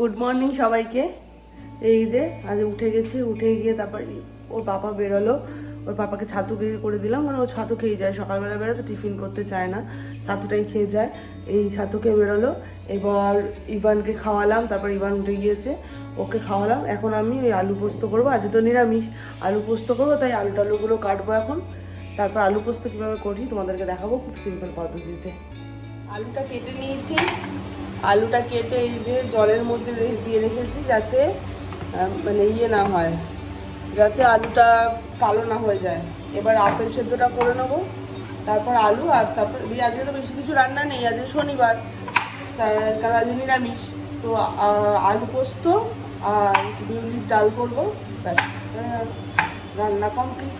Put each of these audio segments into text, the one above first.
Good morning সবাইকে। এই যে, আজ উঠে গেছি, উঠে গিয়ে তারপর ওর বাবা বেরোলো। ওর পাপাকে ছাতু খেয়ে করে দিলাম মানে ও ছাতু খেয়ে যায়, সকালবেলা বেরোতে টিফিন করতে চায় না, ছাতুটাই খেয়ে যায়। এই ছাতু খেয়ে বেরোলো, এবার ইভানকে খাওয়ালাম, তারপর ইভান উঠে গিয়েছে, ওকে খাওয়ালাম। এখন আমি ওই আলু পোস্ত করব, আজ তো নিরামিষ। আলু পোস্ত করব, তাই আলু টালুগুলো কাটবো এখন। তারপর আলু পোস্ত কীভাবে করি, তোমাদেরকে দেখাবো খুব সিম্পল পদ্ধতিতে। আলুটা কেটে নিয়েছি। আলুটা কেটে এই যে জলের মধ্যে দিয়ে রেখেছি যাতে মানে ইয়ে না হয়, যাতে আলুটা কালো না হয়ে যায়। এবার আপেল সেদ্ধটা করে নেব, তারপর আলু আর তারপর এই আজকে তো বেশি কিছু রান্না নেই, আজকে শনিবার কারণ আজকে নিরামিষ। তো আলু পোস্ত আর বিউলির ডাল করব রান্না কমপ্লিট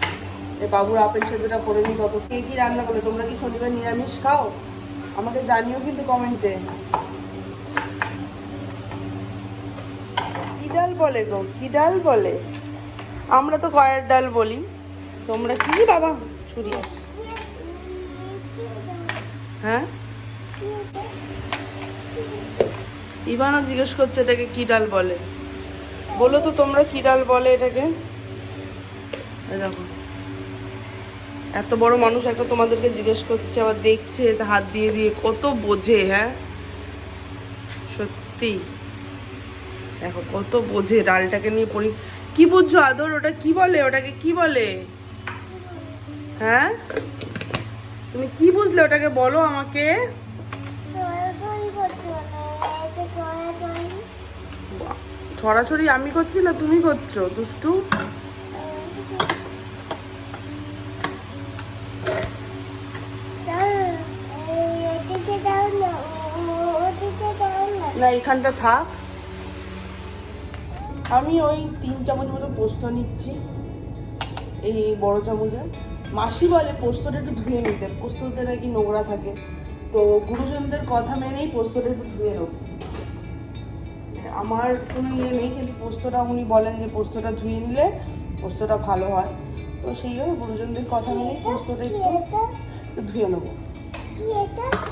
এ বাবুর আপেল সেদ্ধটা করে নিই তত কে কী রান্না করলে তোমরা কি শনিবার নিরামিষ খাও? আমাকে জানিও কিন্তু কমেন্টে ডাল বলে গো, কি ডাল বলে? আমরা তো কয়ের ডাল বলি। তোমরা কি বাবা? ছুরি আছে। হ্যাঁ? ইভানও জিজ্ঞেস করছে, এটাকে কি ডাল বলে? বলো তো তোমরা কি ডাল বলে এটাকে? এত বড় মানুষ একটা তোমাদেরকে জিজ্ঞেস করছে, আবার দেখছে, হাত দিয়ে দিয়ে, কত বোঝে হ্যাঁ? সত্যি। দেখো, কত বোঝে ডালটাকে নিয়ে পড়ি। কি বুঝছ, আদর? ওটা কি বলে? ওটাকে কি বলে? হ্যাঁ? তুমি কি বুঝলে ওটাকে? বলো আমাকে। ছড়াছড়ি আমি করছি না তুমি করছ, দুষ্টু? না, এখানটা থাক। আমি ওই তিন চামচ মতো পোস্ত নিচ্ছি, এই বড় চামচে মাসি বলে পোস্তটা একটু ধুয়ে নিতে, পোস্ততে নাকি নোংরা থাকে। তো গুরুজনদের কথা মেনেই পোস্তটা একটু ধুয়ে নেব। আমার কোনো ইয়ে নেই, কিন্তু পোস্তটা উনি বলেন যে পোস্তটা ধুয়ে নিলে পোস্তটা ভালো হয়। তো সেই জন্য গুরুজনদের কথা মেনেই পোস্তটা একটু ধুয়ে নেব।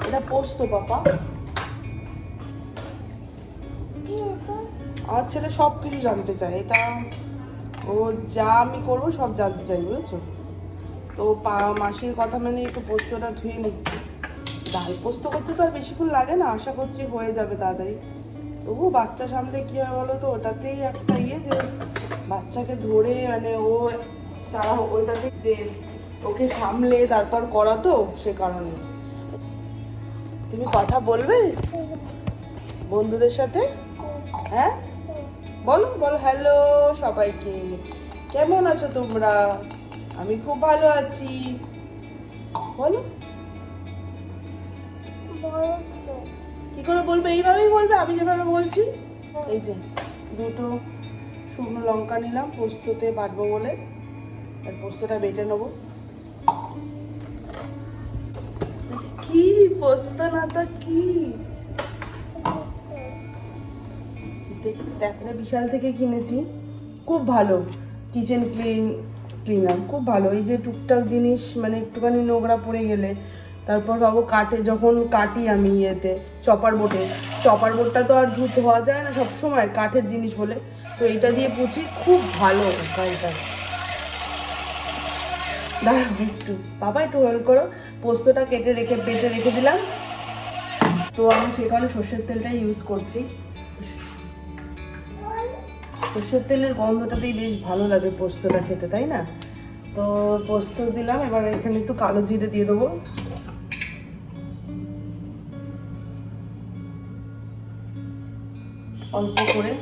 এটা পোস্ত, পাপা। আমার ছেলে সব কিছু জানতে চায়। এটা ও যা আমি করব সব জানতে চাই বুঝেছ? তো পা মাসির কথা মানে একটু পোস্তটা ধুয়ে নিচ্ছি। ডাল পোস্ত করতে তো আর বেশিক্ষণ লাগে না, আশা করছি হয়ে যাবে তাড়াতাড়ি। তবু বাচ্চা সামলে কী হয় বলো তো, ওটাতেই একটা ইয়ে যে বাচ্চাকে ধরে মানে ও তারা ওইটাতে যে ওকে সামলে তারপর করা তো সে কারণে। তুমি কথা বলবে বন্ধুদের সাথে? হ্যাঁ? বলো বল হ্যালো সবাইকে। কেমন আছো তোমরা? আমি খুব ভালো আছি। বলো। কি করে বলবে? এইভাবেই বলবে আমি যেভাবে বলছি। এই যে দুটো শুকনো লঙ্কা নিলাম পোস্ততে বাটবো বলে। আর পোস্তটা বেটে নেব। কি পোস্ত না তা কি? দেখো বিশাল থেকে কিনেছি। খুব ভালো। কিচেন ক্লিন ক্লিনার খুব ভালো। এই যে টুকটাক জিনিস মানে একটুখানি নোংরা পড়ে গেলে, তারপর ভাবো কাটে যখন কাটি আমি ইয়েতে চপার বোটে চপার বোটটা তো আর ধুত হওয়া যায় না সব সময় কাঠের জিনিস বলে। তো এটা দিয়ে পুছি, খুব ভালো কাজটা দাঁড়াও একটু। বাবা, একটু হেল্প করো। পোস্তটা কেটে রেখে পেটে রেখে দিলাম। তো আমি সেখানে সর্ষের তেলটা ইউজ করছি। সর্ষের তেলের গন্ধটাতেই বেশ ভালো লাগে পোস্তটা খেতে, তাই না? তো পোস্ত দিলাম, এবার এখানে একটু কালো জিরে দিয়ে দেবো। অল্প করে।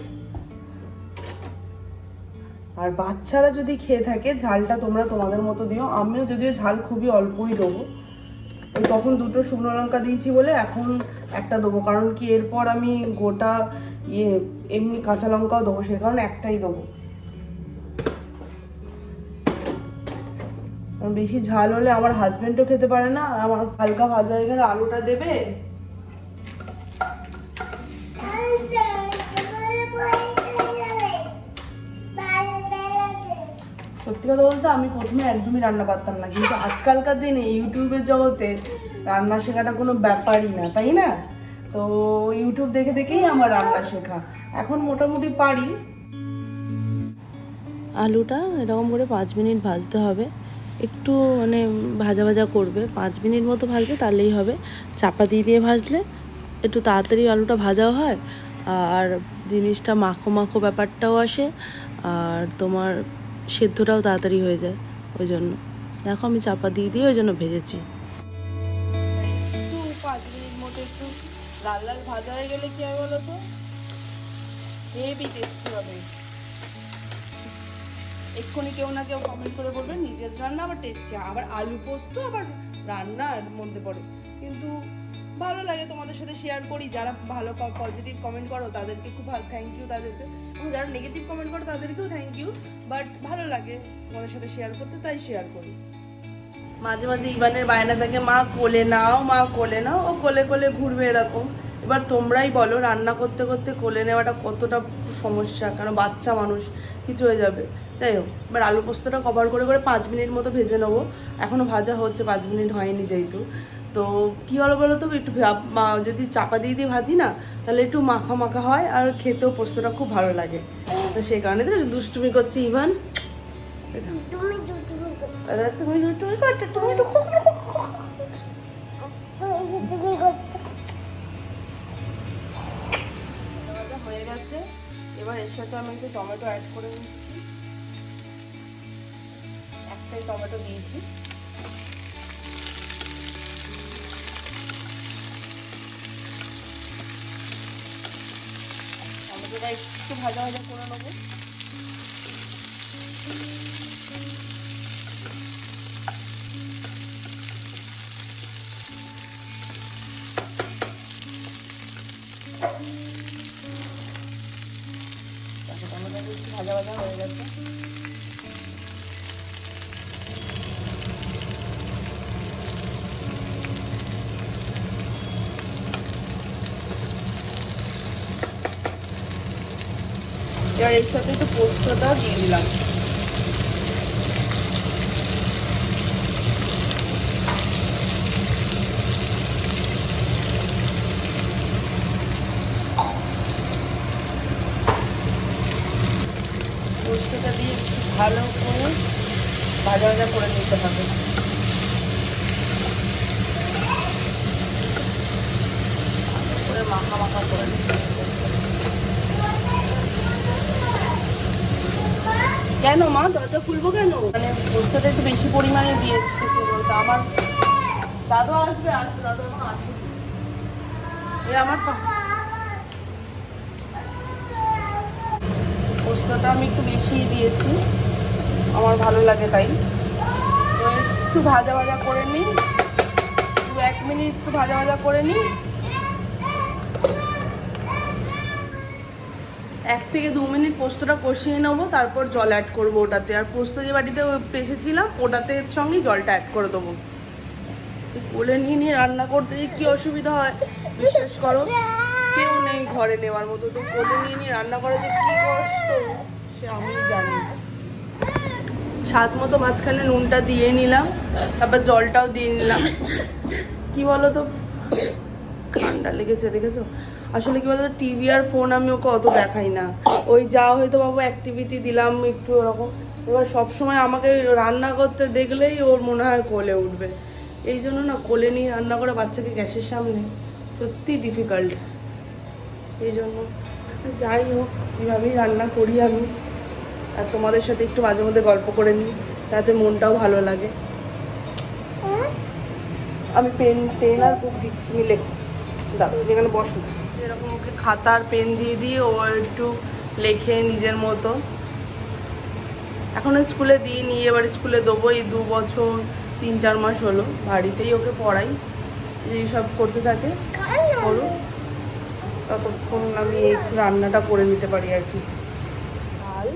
আর বাচ্চারা যদি খেয়ে থাকে, ঝালটা তোমরা তোমাদের মতো দিও। আমিও যদিও ঝাল খুবই অল্পই দেবো। তখন দুটো শুকনো লঙ্কা দিয়েছি বলে এখন একটা দেবো। কারণ কি, এরপর আমি গোটা ইয়ে এমনি কাঁচা লঙ্কাও দেবো সে কারণে একটাই দেবো। বেশি ঝাল হলে আমার হাজবেন্ডও খেতে পারে না আমার হালকা ভাজা হয়ে গেলে আলুটা দেবে। সত্যি কথা বলতে আমি প্রথমে একদমই রান্না পারতাম না, কিন্তু আজকালকার দিনে ইউটিউবের জগতে রান্না শেখাটা কোনো ব্যাপারই না, তাই না? তো ইউটিউব দেখে দেখেই আমার রান্না শেখা। এখন মোটামুটি পারি। আলুটা এরকম করে পাঁচ মিনিট ভাজতে হবে। একটু মানে ভাজা ভাজা করবে। পাঁচ মিনিট মতো ভাজবে, তাহলেই হবে। চাপা দিয়ে দিয়ে ভাজলে একটু তাড়াতাড়ি আলুটা ভাজাও হয়। আর জিনিসটা মাখো মাখো ব্যাপারটাও আসে। আর তোমার সেদ্ধটাও তাড়াতাড়ি হয়ে যায় ওই জন্য। দেখো আমি চাপা দিয়ে দিয়ে ওই জন্য ভেজেছি। পাঁচ মিনিট মতো একটু লাল লাল ভাজা হয়ে গেলে কি হবে বলো তো? হেভি টেস্টি হবে। এক্ষুনি কেউ না কেউ কমেন্ট করে বলবে, নিজের রান্না আবার টেস্টি আবার আলু পোস্ত, আবার রান্না এর মধ্যে পড়ে। কিন্তু ভালো লাগে তোমাদের সাথে শেয়ার করি, যারা ভালো পজিটিভ কমেন্ট করো, তাদেরকে খুব ভালো থ্যাংক ইউ তাদেরকে। এবং যারা নেগেটিভ কমেন্ট করো, তাদেরকেও থ্যাংক ইউ বাট ভালো লাগে তোমাদের সাথে শেয়ার করতে, তাই শেয়ার করি। মাঝে মাঝে ইভানের বায়না থাকে, মা, কোলে নাও, মা, কোলে নাও। ও কোলে কোলে ঘুরবে এরকম। এবার তোমরাই বলো, রান্না করতে করতে কোলে নেওয়াটা কতটা সমস্যা, কারণ বাচ্চা মানুষ, কিছু হয়ে যাবে। যাই হোক, এবার আলু পোস্তটা কভার করে করে পাঁচ মিনিট মতো ভেজে নেব। এখনও ভাজা হচ্ছে, পাঁচ মিনিট হয়নি যেহেতু। তো কী হলো বলো তো? একটু যদি চাপা দিয়ে দিয়ে ভাজি না তাহলে একটু মাখা মাখা হয় আর খেতেও পোস্তটা খুব ভালো লাগে। তো সেই কারণে তো দুষ্টুমি করছি ইভান। তুমি তুমি একটু হয়ে গেছে। এবার এর সাথে আমি একটু টমেটো অ্যাড করে নিচ্ছি। একটাই টমেটো দিয়েছি। টমেটোটা একটু ভাজা ভাজা করে নেব। এবার এর সাথে একটু পোস্তটা দিয়ে দিলাম। পোস্তটা দিয়ে ভালো করে ভাজা ভাজা করে নিতে হবে। করে মাখা মাখা করে নিতে হবে। কেন মা? দরজা খুলবো কেন? মানে পোস্তটা একটু বেশি পরিমাণে দিয়েছি সত্যি আমার দাদু আসবে আসবে দাদু এখন আসবে। এই আমার পোস্তটা আমি একটু বেশি দিয়েছি, আমার ভালো লাগে তাই। তো একটু ভাজা ভাজা করে নিই এক মিনিট একটু ভাজা ভাজা করে নিই। এক থেকে দু মিনিট পোস্তটা কষিয়ে নেব, তারপর জল অ্যাড করব ওটাতে। আর পোস্ত যে বাটিতে পেশেছিলাম ওটাতে সঙ্গেই জলটা অ্যাড করে দেবো। কোলে নিয়ে নিয়ে রান্না করতে যে কী অসুবিধা হয়, বিশ্বাস করো? কেউ নেই ঘরে নেওয়ার মতো। তো কোলে নিয়ে নিয়ে রান্না করে যে কী কষ্ট, সে আমি জানি। স্বাদ মতো মাঝখানে নুনটা দিয়ে নিলাম, তারপর জলটাও দিয়ে নিলাম। কি বলো তো ঠান্ডা লেগেছে, দেখেছ? আসলে কি বলতো টিভি আর ফোন আমি ওকে অত দেখাই না। ওই যা হয়তো বাবু অ্যাক্টিভিটি দিলাম একটু ওরকম। এবার সবসময় আমাকে রান্না করতে দেখলেই ওর মনে হয় কোলে উঠবে। এই জন্য না কোলে নিয়ে রান্না করে বাচ্চাকে গ্যাসের সামনে সত্যি ডিফিকাল্ট এই জন্য যাই হোক এইভাবেই রান্না করি আমি। আর তোমাদের সাথে একটু মাঝে মধ্যে গল্প করে নিই তাতে মনটাও ভালো লাগে। আমি পেন পেন আর বুক দিচ্ছি মিলে দাঁড়ো এখানে বসো। এরকম ওকে খাতার পেন দিয়ে দিয়ে ও একটু লেখে নিজের মতো। এখনও স্কুলে দিই নি এবার স্কুলে দেবো। এই দু বছর, তিন চার মাস হলো। বাড়িতেই ওকে পড়াই। এইসব করতে থাকে। করুক ততক্ষণ আমি একটু রান্নাটা করে নিতে পারি আর কি। ডাল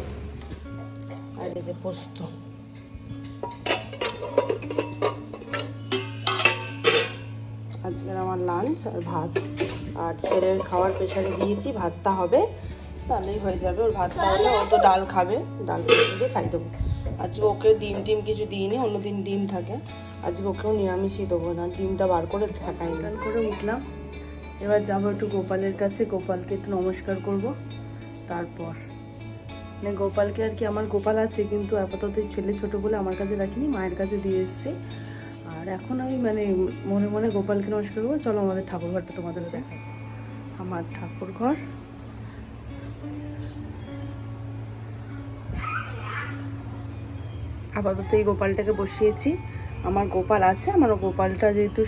আর এই যে পোস্ত। আজকের আমার লাঞ্চ আর ভাত। আর ছেলের খাওয়ার প্রেশারে দিয়েছি, ভাতটা হবে, তাহলেই হয়ে যাবে। ওর ভাতটা হলে ও তো ডাল খাবে, ডাল দিয়ে খাই দেবো। আজকে ওকে ডিম টিম কিছু দিইনি অন্যদিন ডিম থাকে। আজকে ওকেও নিরামিষই দেবো, না ডিমটা বার করে ঢাকাই ডাল করে উঠলাম। এবার যাব একটু গোপালের কাছে, গোপালকে একটু নমস্কার করব। তারপর। মানে গোপালকে আর কি, আমার গোপাল আছে, কিন্তু আপাতত ছেলে ছোট বলে আমার কাছে রাখিনি, মায়ের কাছে দিয়ে এসেছি। আর এখন আমি মানে মনে মনে গোপালকে নমস্কার করব। চলো আমাদের ঠাকুর ঘরটা তোমাদের দেখাই। আমার ঠাকুর ঘর। আপাতত এই গোপালটাকে বসিয়েছি। আমার গোপাল আছে আমার গোপালটা যেহেতু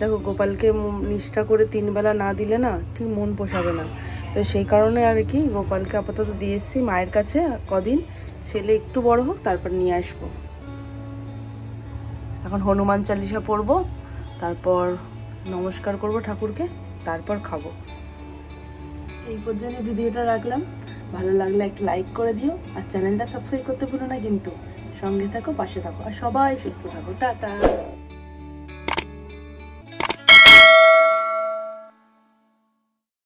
দেখো গোপালকে নিষ্ঠা করে তিনবেলা না দিলে না ঠিক মন পোষাবে না। তো সেই কারণে আর কি গোপালকে আপাতত দিয়ে এসেছি। মায়ের কাছে কদিন। ছেলে একটু বড় হোক তারপর নিয়ে আসব। এখন হনুমান চালিসা পড়ব, তারপর নমস্কার করব ঠাকুরকে, তারপর খাব। এই পর্যন্ত ভিডিওটা রাখলাম। ভালো লাগলে একটা লাইক করে দিও, আর চ্যানেলটা সাবস্ক্রাইব করতে ভুলো না কিন্তু। সঙ্গে থাকো, পাশে থাকো, আর সবাই সুস্থ থাকো। টাটা!